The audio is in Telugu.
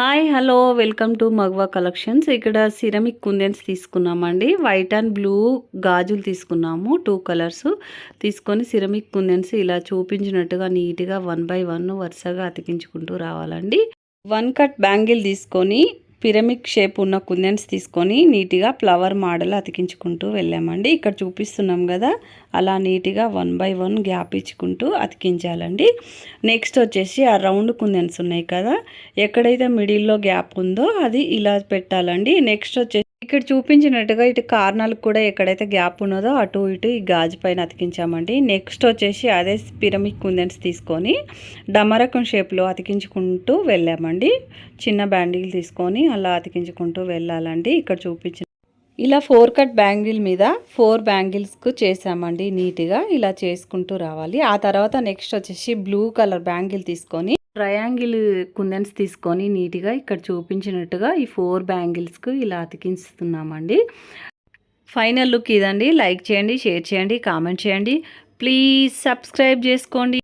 Hi hello welcome to Magwa collections. ఇక్కడ సిరమిక్ కుందెన్స్ తీసుకున్నామండి. వైట్ అండ్ బ్లూ గాజులు తీసుకున్నాము టూ కలర్స్. తీసుకొని సిరమిక్ కుందెన్స్ ఇలా చూపించినట్టుగా నీట్గా వన్ బై వన్ వరుసగా అతికించుకుంటూ రావాలండి. వన్ కట్ బ్యాంగిల్ తీసుకొని పిరమిడ్ షేప్ ఉన్న కుందన్స్ తీసుకొని నీట్గా ఫ్లవర్ మోడల్ అతికించుకుంటూ వెళ్ళామండి. ఇక్కడ చూపిస్తున్నాం కదా అలా నీట్గా వన్ బై వన్ గ్యాప్ ఇచ్చుకుంటూ అతికించాలండి. నెక్స్ట్ వచ్చేసి ఆ రౌండ్ కుందన్స్ ఉన్నాయి కదా ఎక్కడైతే మిడిల్లో గ్యాప్ ఉందో అది ఇలా పెట్టాలండి. నెక్స్ట్ వచ్చేసి ఇక్కడ చూపించినట్టుగా ఇటు కార్నర్లకు కూడా ఎక్కడైతే గ్యాప్ ఉన్నదో అటు ఇటు ఈ గాజు పైన అతికించామండి. నెక్స్ట్ వచ్చేసి అదే పిరమిడ్ కుందెన్స్ తీసుకొని డమరకం షేప్లో అతికించుకుంటూ వెళ్ళామండి. చిన్న బ్యాండిల్ తీసుకొని అలా అతికించుకుంటూ వెళ్ళాలండి. ఇక్కడ చూపించిన ఇలా ఫోర్ కట్ బ్యాంగిల్ మీద ఫోర్ బ్యాంగిల్స్కు చేసామండి నీట్గా ఇలా చేసుకుంటూ రావాలి. ఆ తర్వాత నెక్స్ట్ వచ్చేసి బ్లూ కలర్ బ్యాంగిల్ తీసుకొని ట్రయాంగిల్ కుందన్స్ తీసుకొని నీట్గా ఇక్కడ చూపించినట్టుగా ఈ ఫోర్ బ్యాంగిల్స్కు ఇలా అతికిస్తున్నామండి ఫైనల్ లుక్ ఇదండి. లైక్ చేయండి షేర్ చేయండి కామెంట్ చేయండి. ప్లీజ్ సబ్స్క్రైబ్ చేసుకోండి.